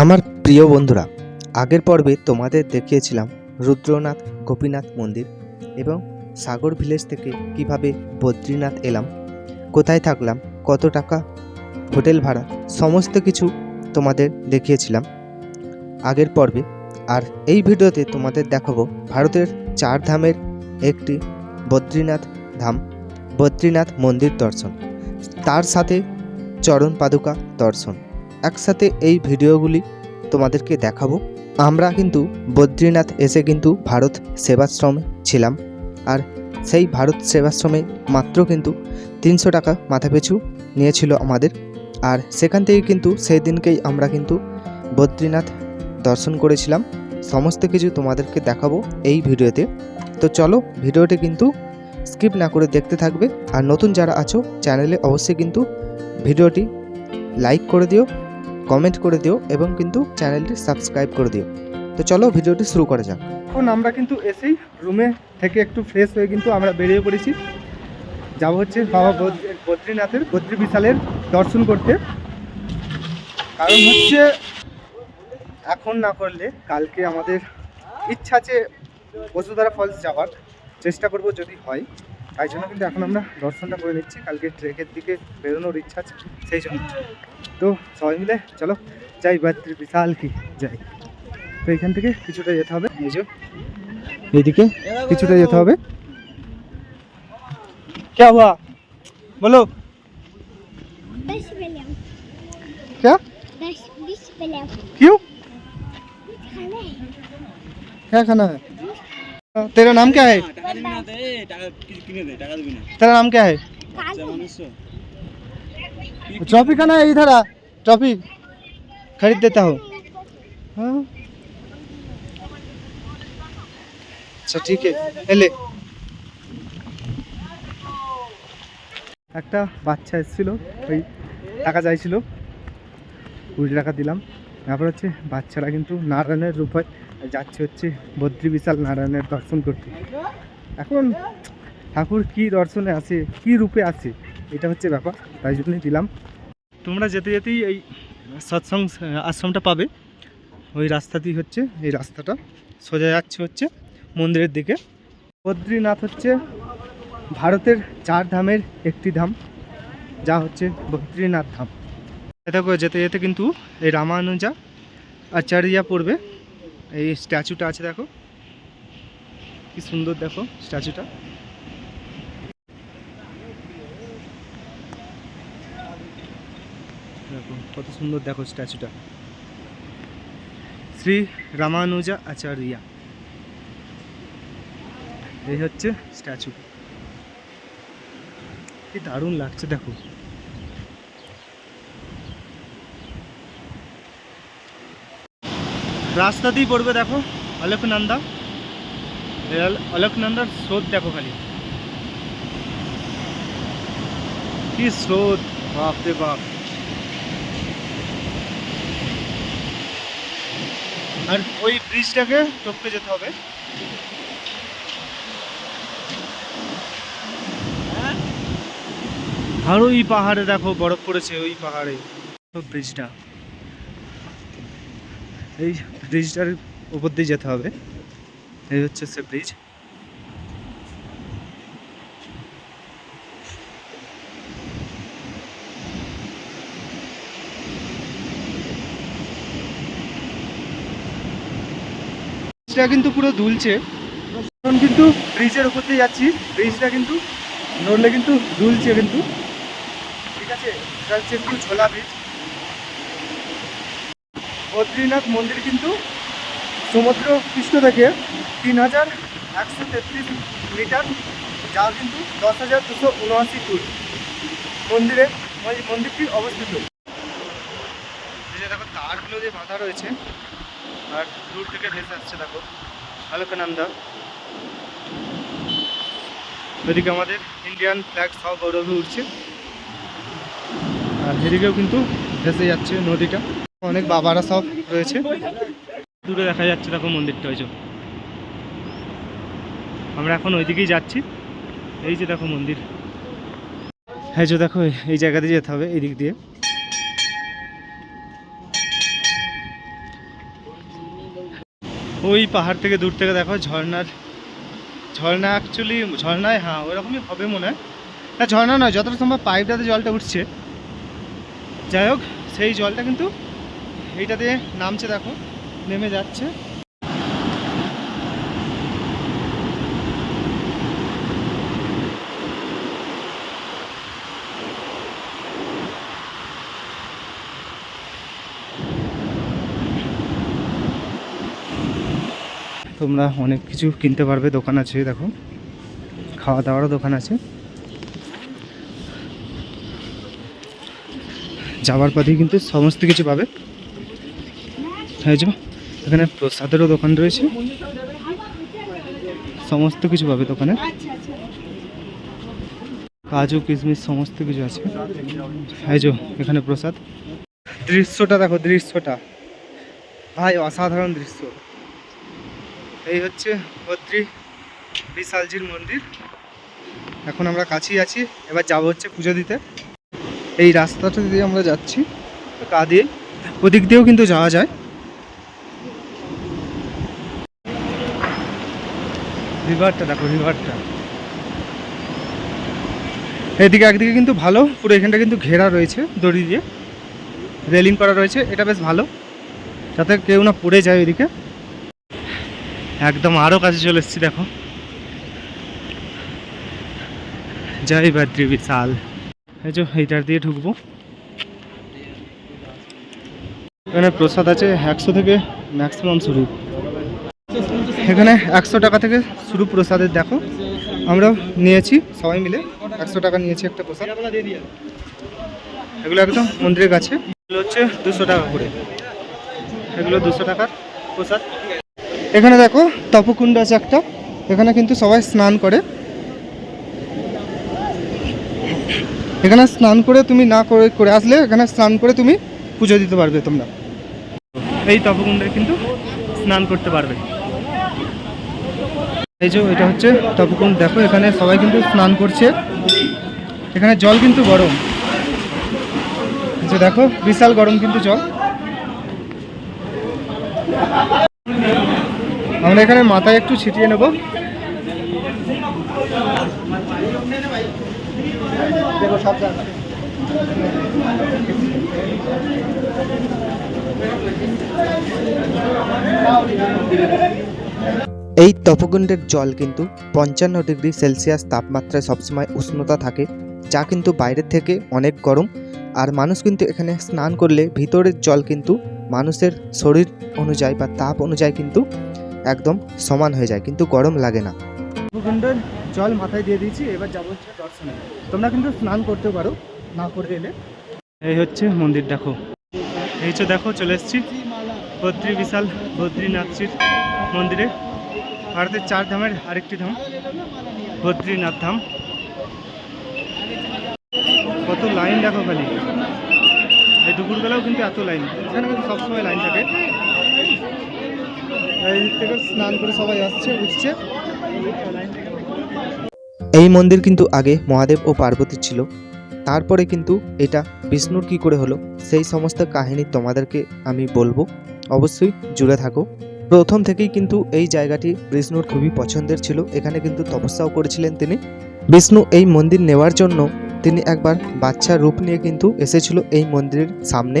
আমার প্রিয় বন্ধুরা, আগের পর্বে তোমাদের দেখিয়েছিলাম রুদ্রনাথ গোপীনাথ মন্দির এবং সাগর ভিলেজ থেকে কীভাবে বদ্রীনাথ এলাম, কোথায় থাকলাম, কত টাকা, হোটেল ভাড়া, সমস্ত কিছু তোমাদের দেখিয়েছিলাম আগের পর্বে। আর এই ভিডিওতে তোমাদের দেখাবো ভারতের চার ধামের একটি বদ্রীনাথ ধাম, বদ্রীনাথ মন্দির দর্শন, তার সাথে চরণ পাদুকা দর্শন। একসাথে এই ভিডিওগুলি তোমাদেরকে দেখাবো। আমরা কিন্তু বদ্রীনাথ এসে কিন্তু ভারত সেবাশ্রমে ছিলাম। আর সেই ভারত সেবাশ্রমে মাত্র কিন্তু তিনশো টাকা মাথাপিছু নিয়েছিল আমাদের। আর সেখান থেকে কিন্তু সেই দিনকেই আমরা কিন্তু বদ্রীনাথ দর্শন করেছিলাম। সমস্ত কিছু তোমাদেরকে দেখাবো এই ভিডিওতে। তো চলো ভিডিওটি কিন্তু স্কিপ না করে দেখতে থাকবে। আর নতুন যারা আছো, চ্যানেলে অবশ্যই কিন্তু ভিডিওটি লাইক করে দিও। কমেন্ট করে দিও এবং কিন্তু চ্যানেলটি সাবস্ক্রাইব করে দিও। তো চলো ভিডিওটি শুরু করা যাক। এখন আমরা কিন্তু এসেই রুমে থেকে একটু ফ্রেশ হয়ে কিন্তু আমরা বেরিয়ে পড়েছি। যাব হচ্ছে বাবা বদ্রী- বদ্রীনাথের, বদ্রী বিশালের দর্শন করতে। কারণ হচ্ছে এখন না করলে কালকে আমাদের ইচ্ছা আছে বসুধারা ফলস যাওয়ার। চেষ্টা করব যদি হয়। তাই জন্য কিন্তু এখন আমরা দর্শনটা করে নিচ্ছি কালকে ট্রেকের দিকে বেরোনোর ইচ্ছা আছে সেই জন্য তো সবাই মিলে চলো যাই বদ্রী বিশাল কি যাই তো এখান থেকে কিছুটা যেতে হবে এই যে এইদিকে কিছুটা যেতে হবে क्या हुआ बोलो दस मिलियन क्या दस बीस मिलियन क्यों खाना है क्या खाना है तेरा नाम क्या है तेरा नाम क्या है कालू ट्रॉफी खाना है इधर आ ट्रॉफी खरीद देता हूँ हाँ अच्छा ठीक है এলে একটা বাচ্চা এসেছিল ওই টাকা চাইছিল কুড়ি টাকা দিলাম তারপর হচ্ছে বাচ্চারা কিন্তু নারায়ণের রূপ হয় যাচ্ছে হচ্ছে বদ্রী বিশাল নারায়ণের দর্শন করতে। এখন ঠাকুর কি দর্শনে আছে, কি রূপে আছে, এটা হচ্ছে ব্যাপার, তাই জন্যই দিলাম। তোমরা যেতে যেতেই এই সৎসং আশ্রমটা পাবে। ওই রাস্তাতেই হচ্ছে, এই রাস্তাটা সোজা যাচ্ছে হচ্ছে মন্দিরের দিকে। বদ্রীনাথ হচ্ছে ভারতের চার ধামের একটি ধাম, যা হচ্ছে বদ্রীনাথ ধাম। দেখো, যেতে যেতে কিন্তু এই রামানুজা আচার্যা পড়বে। এই স্ট্যাচুটা আছে দেখো। কি সুন্দর দেখো স্ট্যাচুটা। দেখো, কত সুন্দর দেখো স্ট্যাচুটা। শ্রী রামানুজা আচার্যা। এই হচ্ছে স্ট্যাচু। কি দারুণ লাগছে দেখো। রাস্তাতেই পড়বে, দেখো। অলকনন্দা অলকনন্দার স্রোত, দেখো খালি। কি স্রোত, বাপ রে বাপ। আর ওই ব্রিজটাকে টপকে যেতে হবে। আর ওই পাহাড়ে, দেখো, বরফ পড়েছে ওই পাহাড়ে। ব্রিজটা। এই ব্রিজটার উপর দিয়ে যেতে হবে। এই হচ্ছে সে ব্রিজ ব্রিজটা কিন্তু পুরো দুলছে। কিন্তু ব্রিজের উপর দিয়ে যাচ্ছি। ব্রিজটা কিন্তু নড়লে কিন্তু দুলছে কিন্তু। ঠিক আছে? একটু ঝোলা ব্রিজ বদ্রীনাথ মন্দির কিন্তু সমুদ্র পৃষ্ঠ থেকে তিন হাজার একশো তেত্রিশ মিটার, যা কিন্তু দশ হাজার দুশো উনআশি ফুট মন্দিরে মন্দিরটি অবস্থিত। দেখো, তারগুলো যে বাঁধা রয়েছে, আর দূর থেকে ভেসে আসছে, দেখো, আলোকানন্দা। ওইদিকে আমাদের ইন্ডিয়ান ফ্ল্যাগ সব গৌরবে উঠছে। আর এদিকেও কিন্তু ভেসে যাচ্ছে নদীটা। অনেক বাবারা সব রয়েছে। দূরে দেখা যাচ্ছে দেখো মন্দিরটা যে। আমরা এখন ওইদিকেই যাচ্ছি। এই যে দেখো মন্দির। হ্যাঁ যে দেখো, এই জায়গাতে যেতে হবে, এই দিক দিয়ে। ওই পাহাড় থেকে দূর থেকে দেখো ঝর্ণার, ঝর্ণা অ্যাকচুয়ালি ঝর্ণায় হ্যাঁ ওরকমই হবে মনে হয়। না, ঝর্ণা নয়, যতটা সম্ভব পাইপটাতে জলটা উঠছে। যাই হোক, সেই জলটা কিন্তু এইটা দিয়ে নামছে দেখো, নেমে যাচ্ছে। তোমরা অনেক কিছু কিনতে পারবে, দোকান আছে, দেখো। খাওয়া দাওয়ারও দোকান আছে। যাওয়ার পথেই কিন্তু সমস্ত কিছু পাবে। হয়ে যাব। এখানে প্রসাদেরও দোকান রয়েছে। সমস্ত কিছু পাবে দোকানে। কাজু, কিশমিশ, সমস্ত কিছু আছে। এই যে এখানে প্রসাদ। দৃশ্যটা দেখো, দৃশ্যটা। ভাই, অসাধারণ দৃশ্য। এই হচ্ছে বদ্রি বিশালজির মন্দির। এখন আমরা কাছেই আছি। এবার যাব হচ্ছে পুজো দিতে। এই রাস্তাটা দিয়ে আমরা যাচ্ছি। গা দিয়ে। ওদিক দিয়েও কিন্তু যাওয়া যায়। রিভারটা, দেখো রিভারটা। এদিকে একদিকে কিন্তু ভালো, পুরো এখানটা কিন্তু ঘেরা রয়েছে দড়ি দিয়ে। রেলিং করা রয়েছে, এটা বেশ ভালো। যাতে কেউ না পড়ে যায় ওইদিকে। একদম আরও কাছে চলে এসেছি, দেখো। জয় বাদ্রি বিশাল। এই যে এইটার দিয়ে ঢুকবো। এখানে প্রসাদ আছে একশো থেকে ম্যাক্সিমাম শুরু। এখানে একশো টাকা থেকে শুরু প্রসাদের দেখো। আমরা নিয়েছি, সবাই মিলে একশো টাকা নিয়েছি একটা প্রসাদ। এগুলো একদম মন্দিরের কাছে। হচ্ছে দুশো টাকা করে। এগুলো দুশো টাকার প্রসাদ। এখানে দেখো, তপকুণ্ড আছে একটা। এখানে কিন্তু সবাই স্নান করে। এখানে স্নান করে তুমি না করে করে আসলে এখানে স্নান করে তুমি পুজো দিতে পারবে তোমরা। এই তপকুণ্ডে কিন্তু স্নান করতে পারবে। এই যে এটা হচ্ছে তপকুণ্ড দেখো, এখানে সবাই কিন্তু স্নান করছে। এখানে জল কিন্তু গরম। যে দেখো, বিশাল গরম কিন্তু জল। আমরা এখানে মাথায় একটু ছিটিয়ে নেব। এই তপকুণ্ডের জল কিন্তু পঞ্চান্ন ডিগ্রি সেলসিয়াস তাপমাত্রায় সবসময় উষ্ণতা থাকে যা কিন্তু বাইরের থেকে অনেক গরম আর মানুষ কিন্তু এখানে স্নান করলে ভিতরের জল কিন্তু মানুষের শরীর অনুযায়ী বা তাপ অনুযায়ী কিন্তু একদম সমান হয়ে যায় কিন্তু গরম লাগে না। তপকুণ্ডের জল মাথায় দিয়ে দিয়েছি এবার যাব হচ্ছে দর্শনে। তোমরা কিন্তু স্নান করতে পারো না করে এলে। এই হচ্ছে মন্দির দেখো। এই তো দেখো চলে এসেছি। বদ্রী বিশাল বদ্রীনাথজির মন্দিরে। ভারতের চার ধামের আরেকটি ধাম, বদ্রীনাথ ধাম। কত লাইন দেখো খালি। এই দুপুরবেলাও কিন্তু এত লাইন। এখানে কিন্তু সবসময় লাইন থাকে। এই থেকে স্নান করে সবাই আসছে, উঠছে। এই মন্দির কিন্তু আগে মহাদেব ও পার্বতী ছিল। তারপরে কিন্তু এটা বিষ্ণুর কি করে হলো, সেই সমস্ত কাহিনী তোমাদেরকে আমি বলব। অবশ্যই জুড়ে থাকো। প্রথম থেকেই কিন্তু এই জায়গাটি বিষ্ণুর খুবই পছন্দের ছিল। এখানে কিন্তু তপস্যাও করেছিলেন তিনি। বিষ্ণু এই মন্দির নেওয়ার জন্য তিনি একবার বাচ্চার রূপ নিয়ে কিন্তু এসেছিল এই মন্দিরের সামনে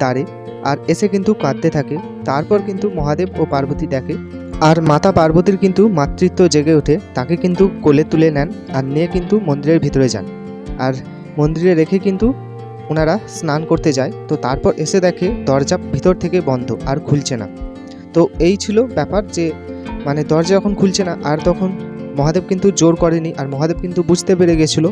দাঁড়ে আর এসে কিন্তু কাঁদতে থাকে। তারপর কিন্তু মহাদেব ও পার্বতী দেখে আর মাতা পার্বতীর কিন্তু মাতৃত্ব জেগে ওঠে। তাকে কিন্তু কোলে তুলে নেন আর নিয়ে কিন্তু মন্দিরের ভিতরে যান। আর মন্দিরে রেখে কিন্তু ওনারা স্নান করতে যায়। তো তারপর এসে দেখে দরজা ভিতর থেকে বন্ধ আর খুলছে না। তো এই ছিল ব্যাপার যে মানে দরজা যখন খুলছে না, আর তখন মহাদেব কিন্তু জোর করেনি, আর মহাদেব কিন্তু বুঝতে পেরে গেছিল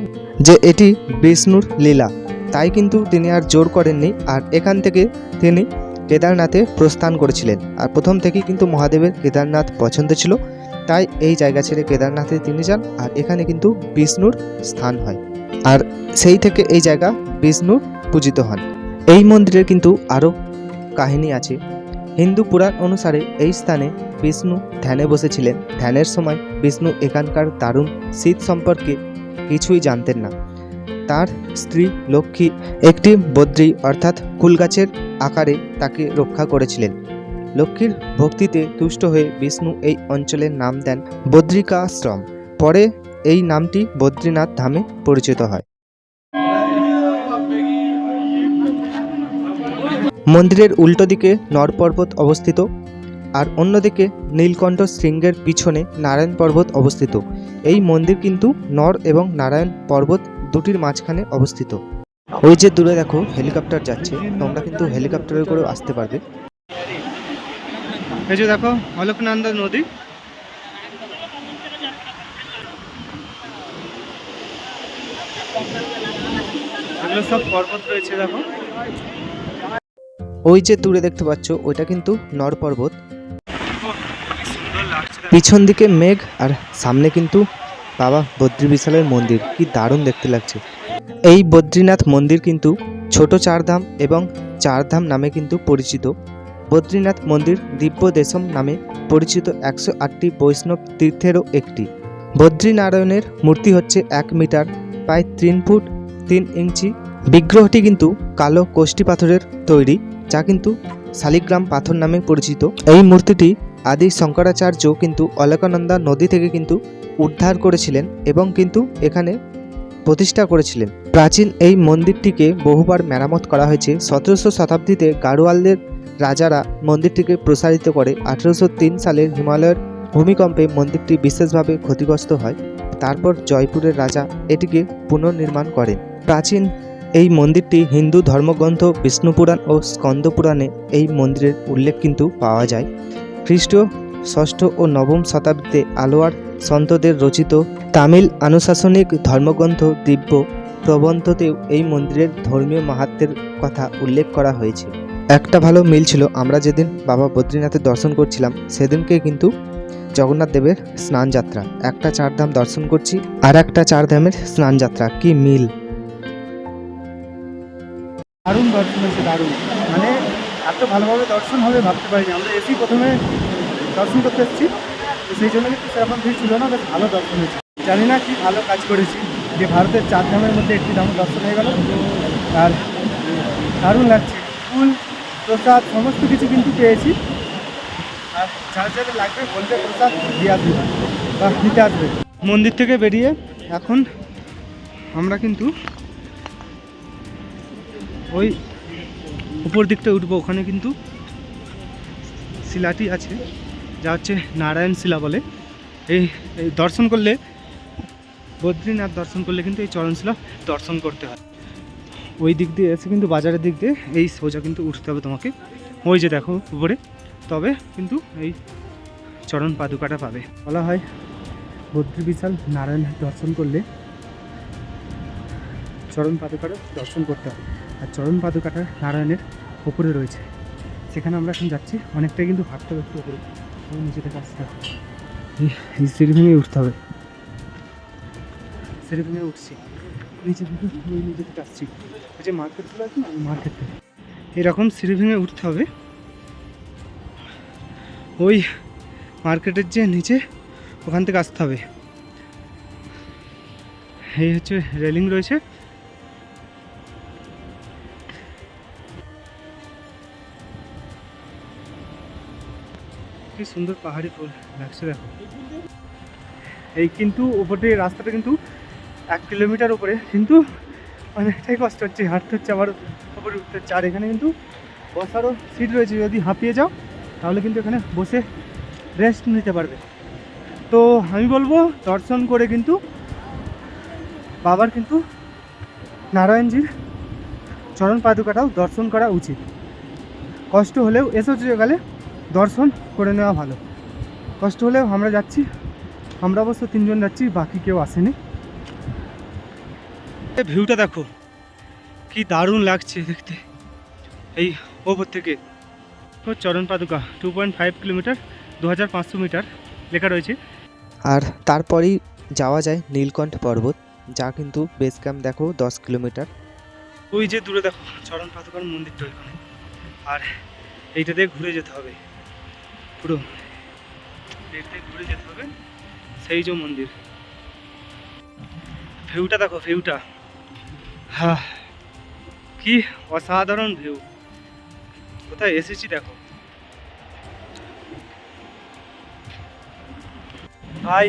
যে এটি বিষ্ণুর লীলা। তাই কিন্তু তিনি আর জোর করেননি, আর এখান থেকে তিনি কেদারনাথে প্রস্থান করেছিলেন। আর প্রথম থেকেই কিন্তু মহাদেবের কেদারনাথ পছন্দ ছিল, তাই এই জায়গা ছেড়ে কেদারনাথে তিনি যান, আর এখানে কিন্তু বিষ্ণুর স্থান হয়। আর সেই থেকে এই জায়গা বিষ্ণুর পূজিত হন। এই মন্দিরের কিন্তু আরও কাহিনী আছে। হিন্দু পুরাণ অনুসারে এই স্থানে বিষ্ণু ধ্যানে বসেছিলেন। ধ্যানের সময় বিষ্ণু এখানকার দারুণ শীত সম্পর্কে কিছুই জানতেন না। তার স্ত্রী লক্ষ্মী একটি বদ্রী অর্থাৎ কুলগাছের আকারে তাকে রক্ষা করেছিলেন। লক্ষ্মীর ভক্তিতে তুষ্ট হয়ে বিষ্ণু এই অঞ্চলের নাম দেন বদ্রিকাশ্রম। পরে এই নামটি বদ্রীনাথ ধামে পরিচিত হয়। মন্দিরের উল্টো দিকে নর পর্বত অবস্থিত আর অন্যদিকে নীলকণ্ঠ শৃঙ্গের পিছনে নারায়ণ পর্বত অবস্থিত। এই মন্দির কিন্তু নর এবং নারায়ণ পর্বত দুটির মাঝখানে অবস্থিত। ওই যে দূরে দেখো, হেলিকপ্টার যাচ্ছে। তোমরা কিন্তু হেলিকপ্টারে করেও আসতে পারবে। এই যে দেখো, অলোকনন্দা নদী। এগুলো সব পর্বত রয়েছে, দেখো। ওই যে দূরে দেখতে পাচ্ছ, ওইটা কিন্তু নর পর্বত। পিছন দিকে মেঘ আর সামনে কিন্তু বাবা বদ্রী বিশালের মন্দির। কি দারুণ দেখতে লাগছে। এই বদ্রীনাথ মন্দির কিন্তু ছোট চারধাম এবং চারধাম নামে কিন্তু পরিচিত। বদ্রীনাথ মন্দির দিব্য দেশম নামে পরিচিত একশো আটটি বৈষ্ণব তীর্থেরও একটি। বদ্রীনারায়ণের মূর্তি হচ্ছে এক মিটার, প্রায় তিন ফুট, তিন ইঞ্চি বিগ্রহটি কিন্তু কালো কোষ্ঠী পাথরের তৈরি, যা কিন্তু শালিগ্রাম পাথর নামে পরিচিত। এই মূর্তিটি আদি শঙ্করাচার্য কিন্তু অলকানন্দা নদী থেকে কিন্তু উদ্ধার করেছিলেন এবং কিন্তু এখানে প্রতিষ্ঠা করেছিলেন। প্রাচীন এই মন্দিরটিকে বহুবার মেরামত করা হয়েছে। সতেরোশো শতাব্দীতে গাড়োয়ালদের রাজারা মন্দিরটিকে প্রসারিত করে। আঠেরোশো তিন সালের হিমালয়ের ভূমিকম্পে মন্দিরটি বিশেষভাবে ক্ষতিগ্রস্ত হয়। তারপর জয়পুরের রাজা এটিকে পুনর্নির্মাণ করেন। প্রাচীন এই মন্দিরটি হিন্দু ধর্মগ্রন্থ বিষ্ণুপুরাণ ও স্কন্দপুরাণে এই মন্দিরের উল্লেখ কিন্তু পাওয়া যায়। খ্রিস্টীয় ষষ্ঠ ও নবম শতাব্দীতে আলোয়ার সন্তদের রচিত তামিল আনুশাসনিক ধর্মগ্রন্থ দিব্য প্রবন্ধতেও এই মন্দিরের ধর্মীয় মাহাত্ম্যের কথা উল্লেখ করা হয়েছে। একটা ভালো মিল ছিল, আমরা যেদিন বাবা বদ্রীনাথের দর্শন করছিলাম, সেদিনকে কিন্তু জগন্নাথ দেবের স্নান যাত্রা একটা চারধাম দর্শন করছি আর একটা চারধামের স্নান যাত্রা কি মিল? দর্শন হয়েছে দারুণ। মানে এত ভালোভাবে দর্শন হবে ভাবতে পারিনি। আমরা এসি প্রথমে দর্শন করতে এসেছি। সেই জন্য কিন্তু সেরকম ভিড় ছিল না, বেশ ভালো দর্শন হয়েছে। জানি না কি ভালো কাজ করেছি, যে ভারতের চার ধামের মধ্যে একটি ধাম দর্শন হয়ে গেল। আর দারুণ লাগছে। ফুল, প্রসাদ, সমস্ত কিছু কিন্তু পেয়েছি। আর যার যারা লাগবে বলতে প্রসাদ দিয়ে আসবে বা নিতে আসবে। মন্দির থেকে বেরিয়ে এখন আমরা কিন্তু ওই উপর দিকটা উঠবো, ওখানে কিন্তু শিলাটি আছে, যা হচ্ছে নারায়ণ শিলা বলে। এই দর্শন করলে, বদ্রীনাথ দর্শন করলে কিন্তু এই চরণশিলা দর্শন করতে হয়। ওই দিক দিয়ে এসে কিন্তু বাজারের দিক দিয়ে এই সোজা কিন্তু উঠতে হবে তোমাকে। ওই যে দেখো উপরে, তবে কিন্তু এই চরণ পাদুকাটা পাবে। বলা হয় বদ্রী বিশাল নারায়ণ দর্শন করলে চরণ পাদুকাটা দর্শন করতে হয় আর চরম পাদুকাটা নারায়ণের ওপরে রয়েছে। সেখানে আমরা এখন যাচ্ছি। অনেকটাই কিন্তু হাঁটতে হবে একটু ওপরে নিচে থেকে আসতে হবে। এই সিঁড়ি ভেঙে উঠতে হবে। সিঁড়ি ভেঙে উঠছি। নিচে থেকে ওই নিচে থেকে আসছি। ওই যে মার্কেটগুলো আছে না মার্কেট। থেকে এরকম সিঁড়ি ভেঙে উঠতে হবে। ওই মার্কেটের যে নিচে ওখান থেকে আসতে হবে। এই হচ্ছে রেলিং রয়েছে। কি সুন্দর পাহাড়ি ফুল লাগছে দেখো। এই কিন্তু উপরে রাস্তাটা কিন্তু এক কিলোমিটার উপরে, কিন্তু অনেকটাই কষ্ট হচ্ছে, হাঁটতে হচ্ছে, আবার উপরে উঠতে হচ্ছে। আর এখানে কিন্তু বসারও সিট রয়েছে, যদি হাঁপিয়ে যাও, তাহলে কিন্তু এখানে বসে রেস্ট নিতে পারবে। তো আমি বলব, দর্শন করে কিন্তু বাবার কিন্তু নারায়ণজির চরণ পাদুকাটাও দর্শন করা উচিত। কষ্ট হলেও এসেছে গেলে দর্শন করে নেওয়া ভালো। কষ্ট হলেও আমরা যাচ্ছি। আমরা অবশ্য তিনজন যাচ্ছি বাকি কেউ আসেনি। ভিউটা দেখো কি দারুণ লাগছে দেখতে। এই ওপর থেকে ও Charan Paduka two point five kilometre দু হাজার পাঁচশো মিটার লেখা রয়েছে। আর তারপরেই যাওয়া যায় নীলকণ্ঠ পর্বত যা কিন্তু বেস ক্যাম্প দেখো দশ কিলোমিটার। ওই যে দূরে দেখো চরণ পাদুকার মন্দিরটা ওইখানে। আর এইটা দিয়ে ঘুরে যেতে হবে। পুরো। দেখতে ঘুরে যেতে হবে। সেই যে মন্দির। ভিউটা দেখো, ভিউটা। হ্যাঁ কি অসাধারণ ভিউ। কোথায় এসেছি দেখো। ভাই,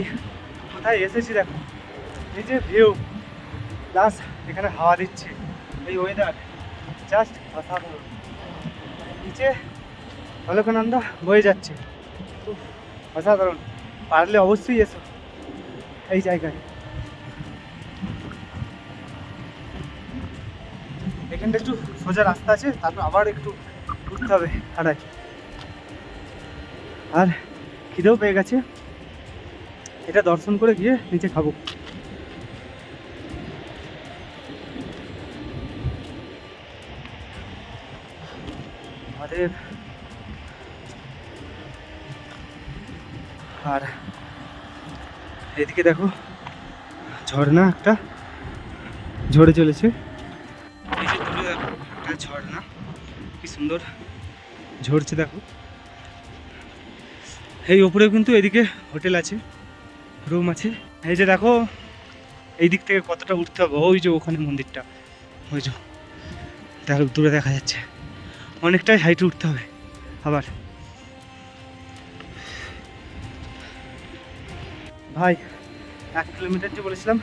কোথায় এসেছি দেখো। এই যে ভিউ। প্লাস এখানে হাওয়া দিচ্ছে। এই ওয়েদার জাস্ট অসাধারণ। নিচে অলকানন্দা বয়ে যাচ্ছে। অসাধারণ। পারলে অবশ্যই এসো এই জায়গায়। এখানটা একটু সোজা রাস্তা আছে, তারপর আবার একটু ঘুরতে হবে হাঁটায়। আর খিদেও পেয়ে গেছে। এটা দর্শন করে গিয়ে নিচে খাব। আমাদের আর এদিকে দেখো, ঝর্ণা একটা ঝরে চলেছে। দেখো, একটা ঝর্ণা, কি সুন্দর ঝরছে দেখো। এই ওপরেও কিন্তু এদিকে হোটেল আছে, রুম আছে। এই যে দেখো, এই দিক থেকে কতটা উঠতে হবে, ওই যে ওখানে মন্দিরটা, ওই যে। দেখো, দূরে দেখা যাচ্ছে। অনেকটাই হাইটে উঠতে হবে, আবার। ভাই, এক কিলোমিটার যে বলেছিলাম,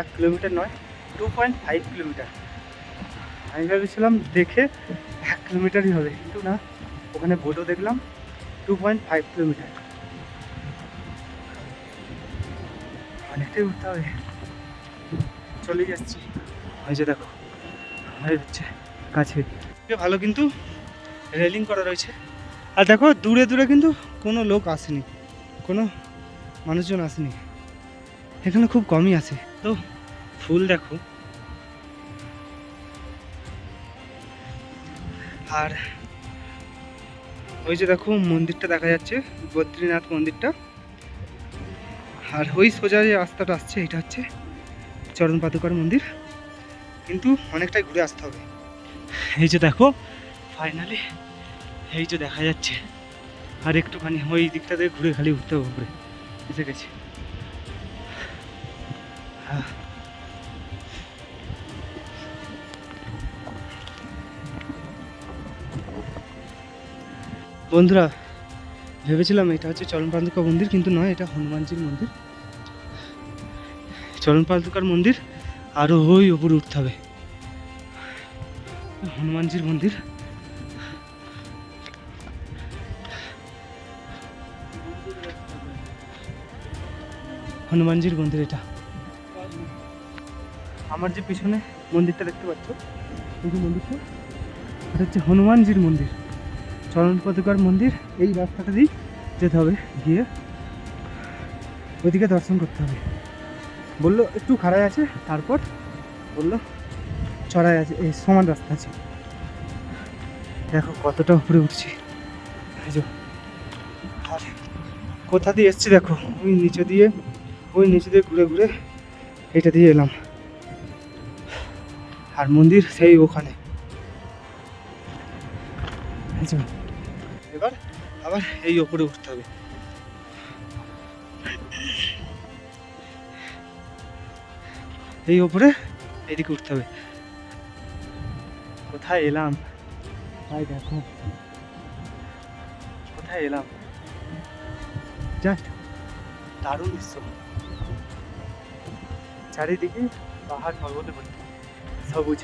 এক কিলোমিটার নয় টু পয়েন্ট ফাইভ কিলোমিটার। আমি ভেবেছিলাম দেখে এক কিলোমিটারই হবে, কিন্তু না, ওখানে বোর্ডও দেখলাম টু পয়েন্ট ফাইভ কিলোমিটার। অনেকটাই উঠতে হবে। চলে যাচ্ছি। যে দেখো হয়ে যাচ্ছে কাছে। ভালো কিন্তু রেলিং করা রয়েছে। আর দেখো, দূরে দূরে কিন্তু কোনো লোক আসেনি। কোনো মানুষজন আসেনি। এখানে খুব কমই আসে তো, ফুল দেখো। আর ওই যে দেখো, মন্দিরটা দেখা যাচ্ছে, বদ্রীনাথ মন্দিরটা। আর ওই সোজা যে রাস্তাটা আসছে, এটা হচ্ছে চরণ পাদুকার মন্দির। কিন্তু অনেকটাই ঘুরে আসতে হবে। এই যে দেখো ফাইনালি এই যে দেখা যাচ্ছে। আর একটুখানি ওই দিকটা থেকে ঘুরে খালি উঠতে হবে এসে গেছি হ্যাঁ। বন্ধুরা, ভেবেছিলাম এটা হচ্ছে চরণ পাদুকা মন্দির, কিন্তু নয়, এটা হনুমানজির মন্দির। চরণ পাদুকার মন্দির আরও ওই উপরে উঠতে হবে হনুমানজির মন্দির। হনুমানজির মন্দির এটা। আমার যে পিছনে মন্দিরটা দেখতে পাচ্ছ, এই মন্দিরটা, এটা হচ্ছে হনুমানজির মন্দির। চরণ পদকার মন্দির, এই রাস্তাটা দিয়ে যেতে হবে, গিয়ে ওইদিকে দর্শন করতে হবে। বলল, একটু খাড়াই আছে, তারপর বলল চড়াই আছে, এই সমান রাস্তা আছে। দেখো কতটা উপরে উঠছি। কোথা দিয়ে এসছি দেখো, ওই নিচে দিয়ে ওই নিচে দিয়ে ঘুরে ঘুরে এটা দিয়ে এলাম। আর মন্দির সেই ওখানে। এবার আবার এই ওপরে উঠতে হবে। এই ওপরে এদিকে উঠতে হবে। কোথায় এলাম? ভাই, দেখো। কোথায় এলাম? জাস্ট দারুণ দৃশ্য। চারিদিকে পাহাড় পর্বতে ভর্তি সবুজ।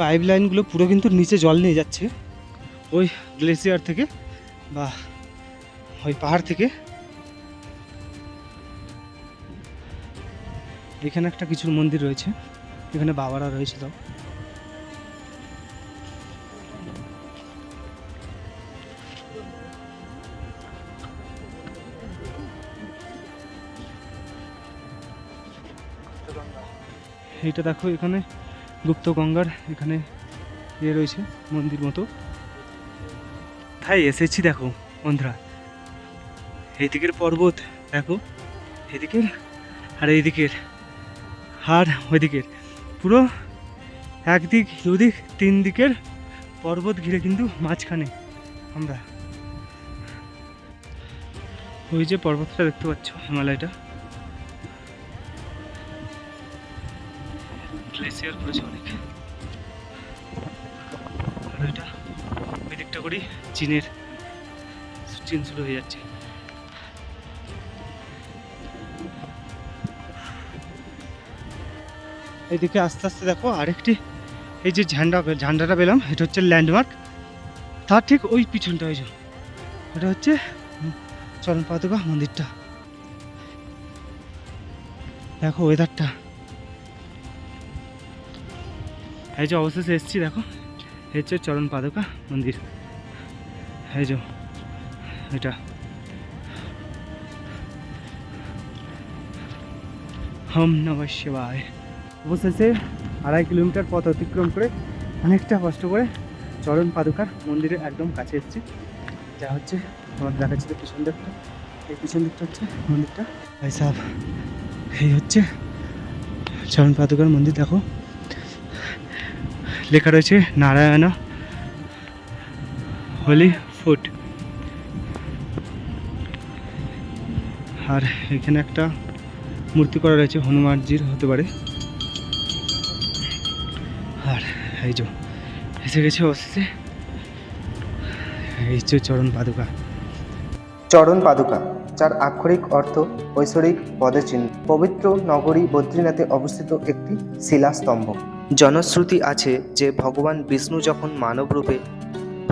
পাইপ লাইনগুলো পুরো কিন্তু নিচে জল নিয়ে যাচ্ছে। ওই গ্লেসিয়ার থেকে বা ওই পাহাড় থেকে। এখানে একটা কিছুর মন্দির রয়েছে। এখানে বাবারা রয়েছে এইটা দেখো এখানে গুপ্ত গঙ্গার এখানে ইয়ে রয়েছে, মন্দির মতো। তাই এসেছি দেখো, বন্ধুরা। এইদিকের পর্বত দেখো এদিকের আর এইদিকের, আর ওইদিকের। পুরো একদিক, দুদিক তিন দিকের পর্বত ঘিরে কিন্তু মাঝখানে আমরা। ওই যে পর্বতটা দেখতে পাচ্ছ, হিমালয়টা। শেয়ার করেছে অনেক। আর এটা ওই দিকটা করি, চীনের চিন শুরু হয়ে যাচ্ছে। এইদিকে আস্তে আস্তে দেখো আরেকটি, এই যে ঝান্ডা ঝান্ডাটা পেলাম, এটা হচ্ছে ল্যান্ডমার্ক। তার ঠিক ওই পিছনটা ওই যে, ওটা হচ্ছে চরণ পাদুকা মন্দিরটা। দেখো ওয়েদারটা এই যে অবশেষে এসেছি, দেখো। হচ্ছে চরণ পাদুকা মন্দির। এই যে এটা। হম নম শিবায়। অবশেষে আড়াই কিলোমিটার পথ অতিক্রম করে অনেকটা কষ্ট করে চরণ পাদুকার মন্দিরের একদম কাছে এসেছি। যা হচ্ছে তোমার দেখাচ্ছি তো পিছন দিকটা। এই পিছন দিকটা হচ্ছে মন্দিরটা। ভাই সাহেব, এই হচ্ছে চরণ পাদুকার মন্দির, দেখো। লেখা রয়েছে নারায়ণ হোলি ফুড। আর এখানে একটা মূর্তি করা রয়েছে, হনুমানজির হতে পারে। আর এই যে, এসে গেছে অবশেষে এই যে চরণ পাদুকা। চরণ পাদুকা, যার আক্ষরিক অর্থ ঐশ্বরিক পদচিহ্ন। পবিত্র নগরী বদ্রীনাথে অবস্থিত একটি শিলাস্তম্ভ। জনশ্রুতি আছে যে ভগবান বিষ্ণু যখন মানব রূপে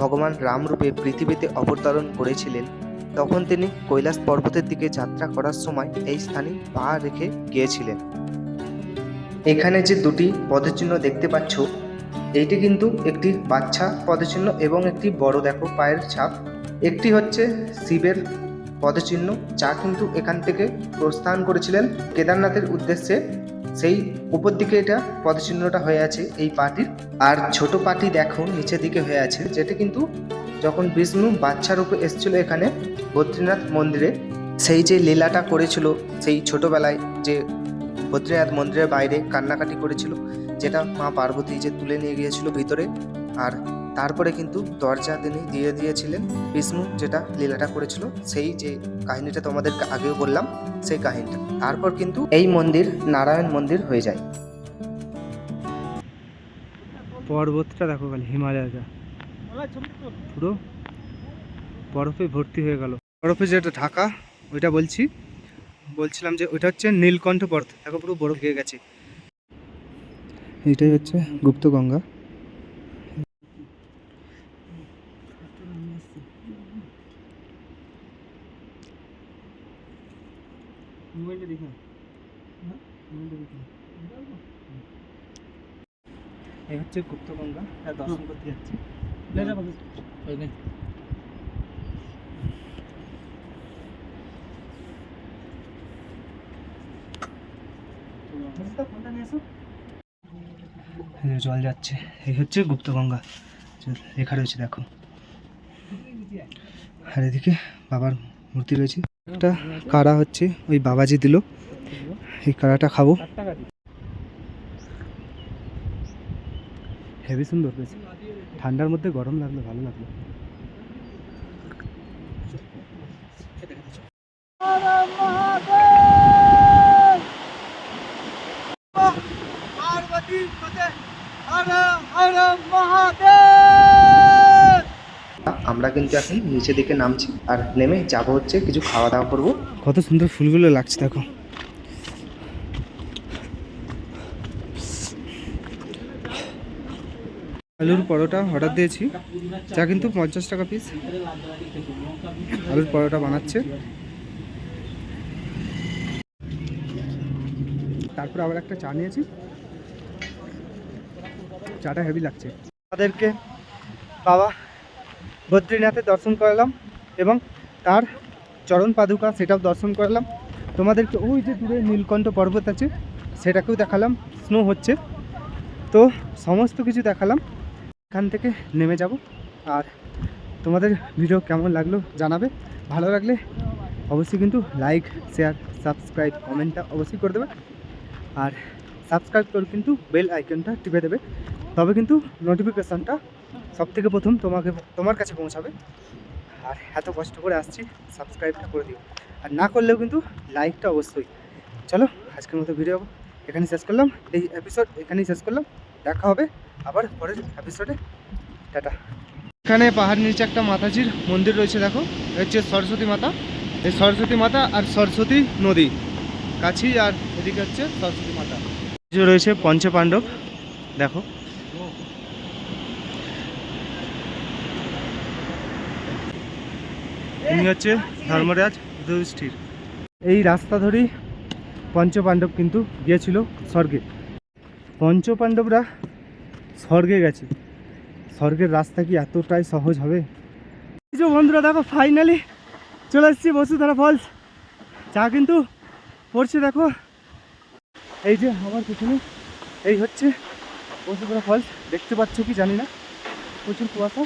ভগবান রাম রূপে পৃথিবীতে অবতরণ করেছিলেন, তখন তিনি কৈলাস পর্বতের দিকে যাত্রা করার সময় এই স্থানে পা রেখে গিয়েছিলেন। এখানে যে দুটি পদচিহ্ন দেখতে পাচ্ছ, এইটি কিন্তু একটি বাচ্চা পদচিহ্ন এবং একটি বড় দেখো পায়ের ছাপ। একটি হচ্ছে শিবের পদচিহ্ন, যা কিন্তু এখান থেকে প্রস্থান করেছিলেন কেদারনাথের উদ্দেশ্যে। সেই উপর দিকে এটা পদচিহ্নটা হয়ে আছে এই পাটির। আর ছোট পাটি দেখো, নিচের দিকে হয়ে আছে, যেটা কিন্তু যখন বিষ্ণু বাচ্চা রূপে এসেছিল এখানে বদ্রীনাথ মন্দিরে, সেই যে লীলাটা করেছিল, সেই ছোটবেলায় যে বদ্রীনাথ মন্দিরের বাইরে কান্নাকাটি করেছিল, যেটা মা পার্বতী যে তুলে নিয়ে গিয়েছিল ভিতরে, আর তারপরে কিন্তু দরজা তিনি দিয়ে দিয়েছিলেন বিষ্ণু, যেটা লীলাটা করেছিল, সেই যে কাহিনীটা তোমাদেরকে আগেও বললাম, সেই কাহিনীটা। তারপর কিন্তু এই মন্দির, নারায়ণ মন্দির হয়ে যায়। পর্বতটা দেখো খালি, হিমালয়টা। পুরো বরফে ভর্তি হয়ে গেল। বরফে যেটা ঢাকা, ওইটা বলছি। বলছিলাম যে ওইটা হচ্ছে নীলকণ্ঠ পর্বত। দেখো পুরো বরফ গিয়ে গেছে। এটাই হচ্ছে গুপ্ত এই হচ্ছে গুপ্ত গঙ্গা দর্শন করতে যাচ্ছি। জল যাচ্ছে। এই হচ্ছে গুপ্ত গঙ্গা লেখা রয়েছে দেখো। আর এদিকে বাবার মূর্তি রয়েছে। একটা কাড়া হচ্ছে, ওই বাবাজি দিল। এই কাড়াটা খাব। হেভি সুন্দর বেশ ঠান্ডার মধ্যে গরম লাগল, ভালো লাগল। আমরা কিন্তু এখন নিচে দিকে নামছি আর নেমে যাব হচ্ছে কিছু খাওয়া দাওয়া করব। কত সুন্দর ফুলগুলো লাগছে দেখো। আলুর পরোটা অর্ডার দিয়েছি যা কিন্তু পঞ্চাশ টাকা পিস আলুর পরোটা বানাচ্ছে। তারপর আবার একটা চা নিয়েছি। চাটা হেভি লাগছে। তাদেরকে বাবা বদ্রীনাথের দর্শন করালাম এবং তার চরণ পাদুকা সেটাও দর্শন করলাম। তোমাদেরকে ওই যে দূরে নীলকণ্ঠ পর্বত আছে, সেটাকেও দেখালাম। স্নো হচ্ছে। তো সমস্ত কিছু দেখালাম। এখান থেকে নেমে যাব। আর তোমাদের ভিডিও কেমন লাগল জানাবে। ভালো লাগলে অবশ্যই কিন্তু লাইক, শেয়ার, সাবস্ক্রাইব, কমেন্টটা অবশ্যই করে দেবে। আর সাবস্ক্রাইব করে কিন্তু বেল আইকনটা টিপে দেবে। তবে কিন্তু নোটিফিকেশানটা সব থেকে প্রথম তোমাকে তোমার কাছে পৌঁছাবে। আর এত কষ্ট করে আসছি সাবস্ক্রাইবটা করে দিও। আর না করলেও কিন্তু লাইকটা অবশ্যই। চলো, আজকের মতো ভিডিও এখানেই শেষ করলাম। এই এপিসোড এখানেই শেষ করলাম। দেখা হবে আবার পরের এপিসোডে টাটা। এখানে পাহাড় নিচে একটা মাতাজির মন্দির রয়েছে, দেখো। হচ্ছে সরস্বতী মাতা। এই সরস্বতী মাতা আর সরস্বতী নদী। কাছেই আর এদিকে হচ্ছে সরস্বতী মাতা। রয়েছে পঞ্চপাণ্ডব। দেখো। ইনি হচ্ছে ধর্মরাজ যুধিষ্ঠির। এই রাস্তা ধরেই পঞ্চপাণ্ডব কিন্তু গিয়েছিল স্বর্গে। পঞ্চপাণ্ডবরা স্বর্গে গেছে। স্বর্গের রাস্তা কি এতটাই সহজ হবে? যে বন্ধুরা, দেখো ফাইনালি চলে এসেছি বসুধারা ফলস যা কিন্তু পড়ছে, দেখো। এই যে আমার পিছনে, এই হচ্ছে বসুধারা ফলস দেখতে পাচ্ছ কি জানি না, প্রচুর কুয়াশা।